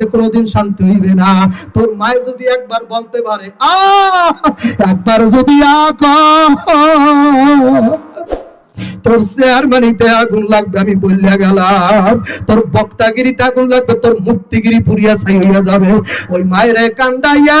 কোনোদিন শান্তি হইবে না। তোর মায় যদি একবার বলতে পারে আ একবার যদি আক তোর চেয়ারম্যানিতে আগুন লাগবে, আমি বললে গেলাম। তোর বক্তাগিরিতে আগুন লাগবে, তোর মুক্তিগিরি পুরিয়া ছাই যাবে। ওই মায়ের কান্দাইয়া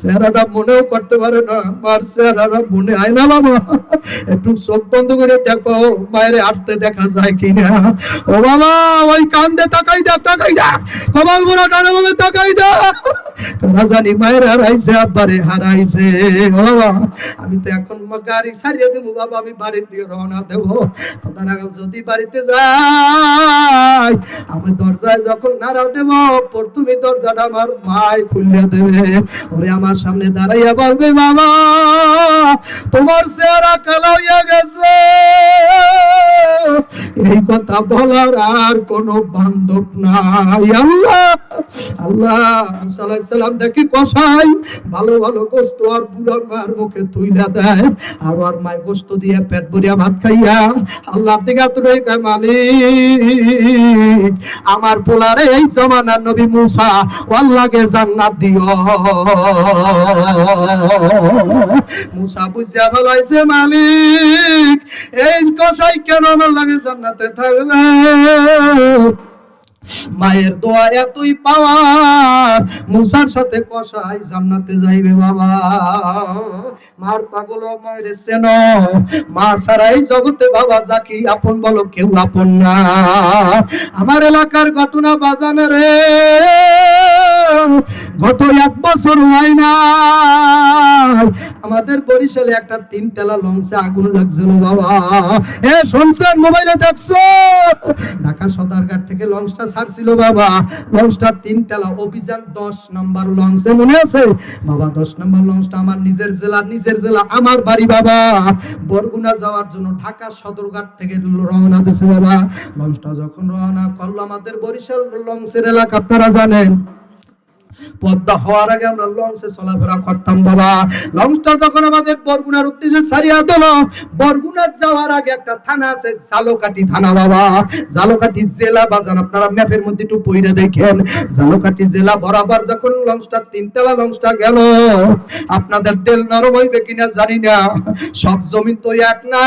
চেহারাটা মনে করতে পারে না মনে না বাবা। একটু চোখ বন্ধ করে দেখো, মায়ের আটতে দেখা যায় কিনা। ও বাবা, ওই কান্দে তাকাই দেখ তাকাই দেখ। কমাল বুড়া ভাবে তাকাই দেখ। আমি তো এখন গাড়ি দেবো বাবা, আমি বাড়ির রওনা কথা যদি বাড়িতে যাই, আমি দরজায় যখন নাড়া দেব তুমি দরজাটা আমার মায় খুলে দেবে। ওরে আমার সামনে দাঁড়াইয়া বলবে, বাবা, তোমার চেহারা কালো হইয়া গেছে। এই কথা বলার আর কোন বান্ধব নাই। আল্লাহ আল্লাহ সালাম দেখি কষাই ভালো ভালো গোস্ত আর বুড়া মার মুখে তুইলা দেয়। আর ওর মায় গোস্ত দিয়ে পেট ভরিয়া ভাত খাইয়া, আল্লাহ দিকে কয় মালিক, আমার পোলারে এই জমানার নবী মুসা, আল্লাহকে জান্নাত দিও। মুসা বুঝিয়া ফেলাইছে মালিক কসাই কেন আমার লাগে জান্নাতে থাকবে? মায়ের দোয়া এতই পাওয়ার, মুসার সাথে কষাই জান্নাতে যাইবে বাবা। মার পাগল মায়ের সেন, মা সারাই জগতে বাবা যাকি আপন বলো, কেউ আপন না। আমার এলাকার ঘটনা বাজানে রে, গত এক বছর হয় না আমাদের বরিশালে একটা তিন তেলা লঞ্চে আগুন লাগছিল, বাবা। এ শুনছেন মোবাইলে দেখছ? ঢাকা সদরঘাট থেকে লঞ্চটা ছাড়ছিল, বাবা। লঞ্চটা তিন তেলা অভিযান দশ নম্বর লঞ্চে, মনে আছে? বাবা, দশ নম্বর লঞ্চটা আমার নিজের জেলা নিজের জেলা, আমার বাড়ি, বাবা। বরগুনা যাওয়ার জন্য ঢাকা সদরঘাট থেকে রওনা দিছে, বাবা। লঞ্চটা যখন রওনা করল আমাদের বরিশাল লঞ্চের এলাকা, আপনারা জানেন। পদ্মা হওয়ার আগে আমরা লঞ্চে চলাফেরা করতাম, বাবা। লঞ্চটা যখন আমাদের বরগুনার উদ্দেশ্যে সারিয়া দিল, বরগুনার যাওয়ার আগে একটা থানা আছে থানা, বাবা। জেলা বাজান, আপনারা ম্যাপের মধ্যে একটু দেখেন। জালোকাটি জেলা বরাবর যখন লঞ্চটা তিনতলা লঞ্চটা গেল, আপনাদের তেল নরম হইবে কিনা জানি না, সব জমিন তো এক না।